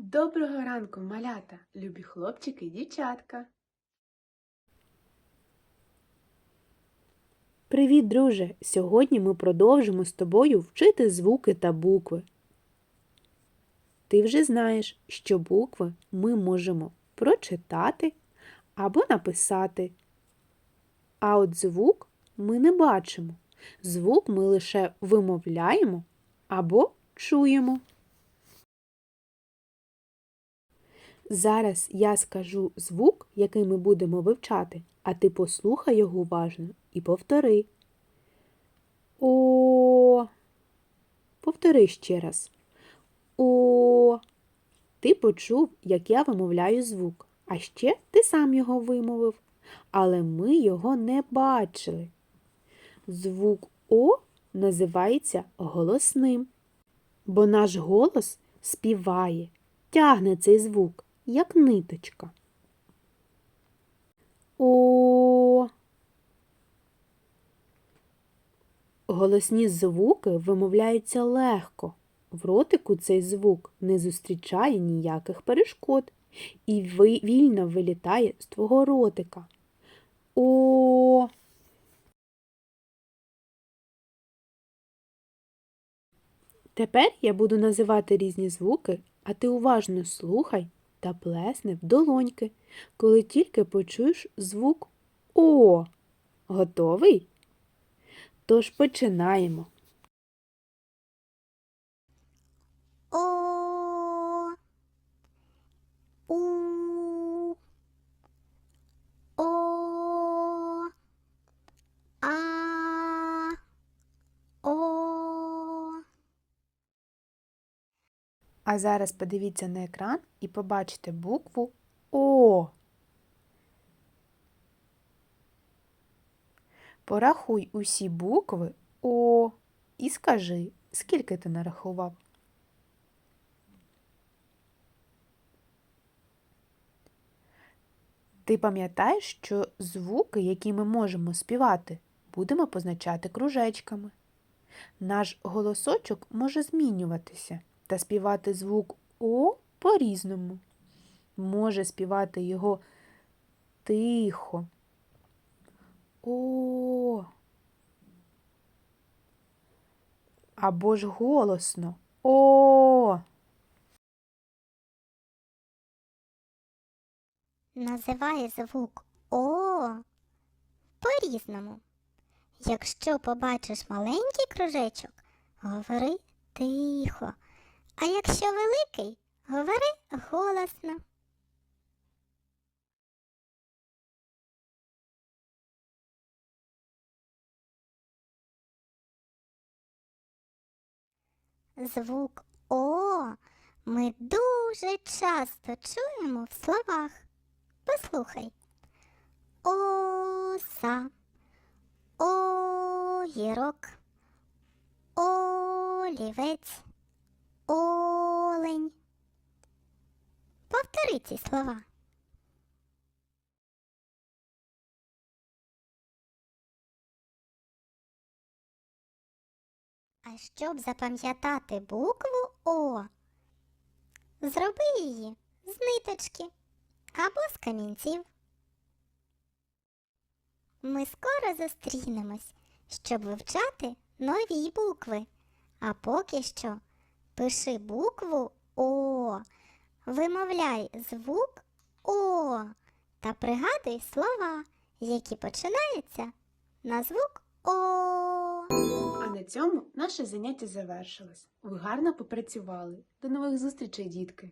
Доброго ранку, малята, любі хлопчики і дівчатка. Привіт, друже! Сьогодні ми продовжимо з тобою вчити звуки та букви. Ти вже знаєш, що букви ми можемо прочитати або написати. А от звук ми не бачимо. Звук ми лише вимовляємо або чуємо. Зараз я скажу звук, який ми будемо вивчати, а ти послухай його уважно і повтори. О. Повтори ще раз. О. Ти почув, як я вимовляю звук, а ще ти сам його вимовив, але ми його не бачили. Звук О називається голосним, бо наш голос співає, тягне цей звук, як ниточка. О. Голосні звуки вимовляються легко. В ротику цей звук не зустрічає ніяких перешкод і вільно вилітає з твого ротика. О. Тепер я буду називати різні звуки, а ти уважно слухай та плесни в долоньки, коли тільки почуєш звук О. Готовий? Тож починаємо. О. У. О. А. О. А зараз подивіться на екран і побачите букву О. Порахуй усі букви О і скажи, скільки ти нарахував. Ти пам'ятаєш, що звуки, які ми можемо співати, будемо позначати кружечками. Наш голосочок може змінюватися та співати звук О по-різному. Може співати його тихо. О. Або ж голосно. О. Називає звук О по-різному. Якщо побачиш маленький кружечок, говори тихо. А якщо великий, говори голосно. Звук О ми дуже часто чуємо в словах. Послухай. Оса, огірок, олівець, олень. Повтори ці слова. А щоб запам'ятати букву О, зроби її з ниточки або з камінців. Ми скоро зустрінемось, щоб вивчати нові букви. А поки що пиши букву О, вимовляй звук О та пригадуй слова, які починаються на звук О. А на цьому наше заняття завершилось. Ви гарно попрацювали. До нових зустрічей, дітки!